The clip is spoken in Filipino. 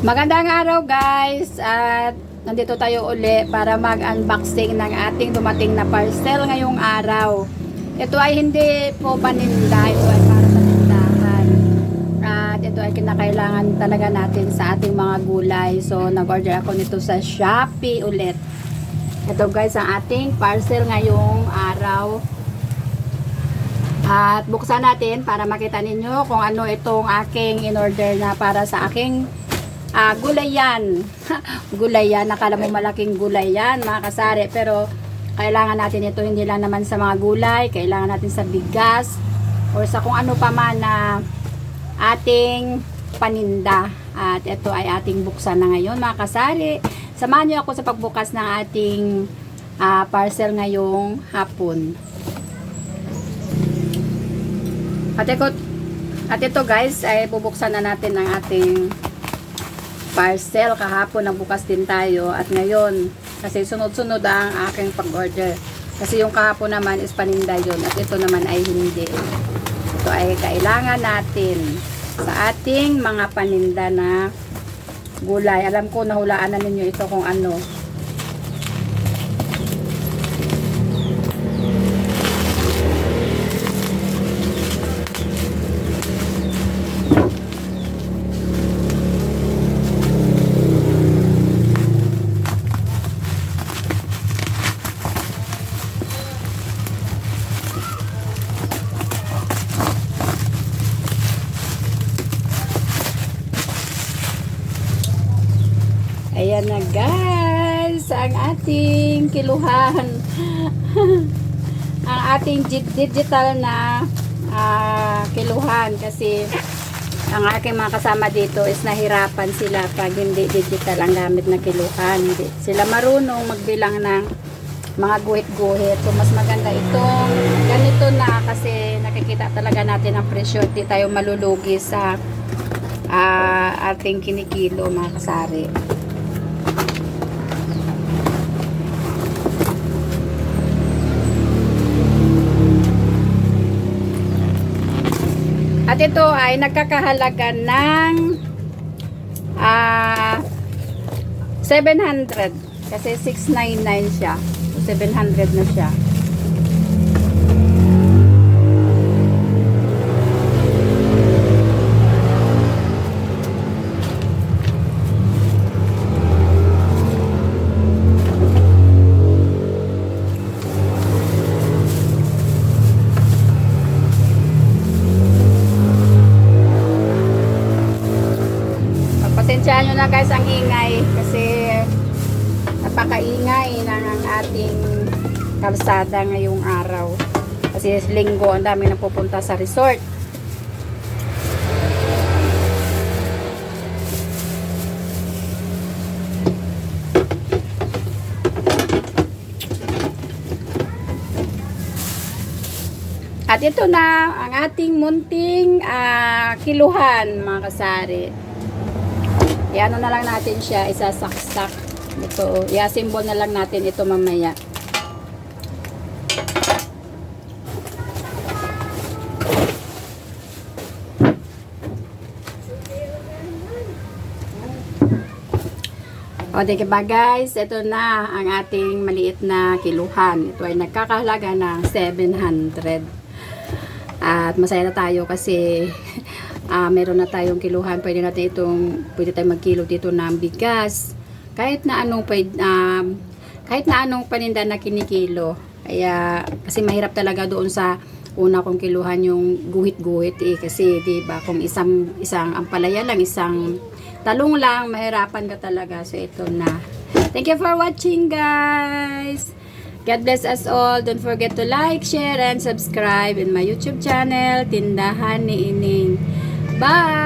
Magandang araw guys at nandito tayo uli para mag-unboxing ng ating dumating na parcel ngayong araw. Ito ay hindi po paninda, ito ay para sa tindahan. At ito ay kinakailangan talaga natin sa ating mga gulay. So nag-order ako nito sa Shopee ulit. Ito guys ang ating parcel ngayong araw. At buksan natin para makita ninyo kung ano itong aking in-order na para sa aking Ah, gulay yan. gulay yan. Nakala mo malaking gulay yan, mga kasari. Pero, kailangan natin ito hindi lang naman sa mga gulay. Kailangan natin sa bigas. Or sa kung ano pa man na ating paninda. At ito ay ating buksan na ngayon, mga kasari. Samahan niyo ako sa pagbukas ng ating ah, parcel ngayong hapon. At ito, at ito guys, ay bubuksan na natin ang ating parcel kahapon nagbukas din tayo. At ngayon kasi sunod-sunod ang aking pag-order. Kasi yung kahapon naman is paninda yun at ito naman ay hindi. Ito ay kailangan natin sa ating mga paninda na gulay. Alam ko nahulaan na ninyo ito kung ano Ayan na guys, ang ating kiluhan. ang ating gi- digital na ah, kiluhan kasi ang aking mga kasama dito is nahirapan sila pag hindi digital ang gamit na kiluhan. Hindi sila marunong magbilang ng mga guhit-guhit. So, mas maganda itong ganito na kasi nakikita talaga natin ang presyo. Hindi tayo malulugi sa ah, ating kinikilo mga kasari. At ito ay nagkakahalaga ng ah 700 kasi 699 siya. So, 700 na siya. Pagpasensyahan nyo na guys ang ingay kasi napakaingay ng ang ating kalsada ngayong araw. Kasi linggo ang dami nang pupunta sa resort. At ito na ang ating munting ah, kiluhan mga kasari. Iano na lang natin siya, isasaksak. Ito, i-assemble na lang natin ito mamaya. O, di ba guys, ito na ang ating maliit na kiluhan. Ito ay nagkakahalaga ng 700. At masaya na tayo kasi ah meron na tayong kiluhan. Pwede natin itong, pwede tayong magkilo dito ng bigas. Kahit na anong pwede, um, kahit na anong paninda na kinikilo. Kaya, kasi mahirap talaga doon sa una kong kiluhan yung guhit-guhit eh. Kasi, di ba, kung isang, isang ampalaya lang, isang talong lang, mahirapan ka talaga. So, ito na. Thank you for watching, guys! God bless us all. Don't forget to like, share, and subscribe in my YouTube channel, Tindahan ni Ining. Bye!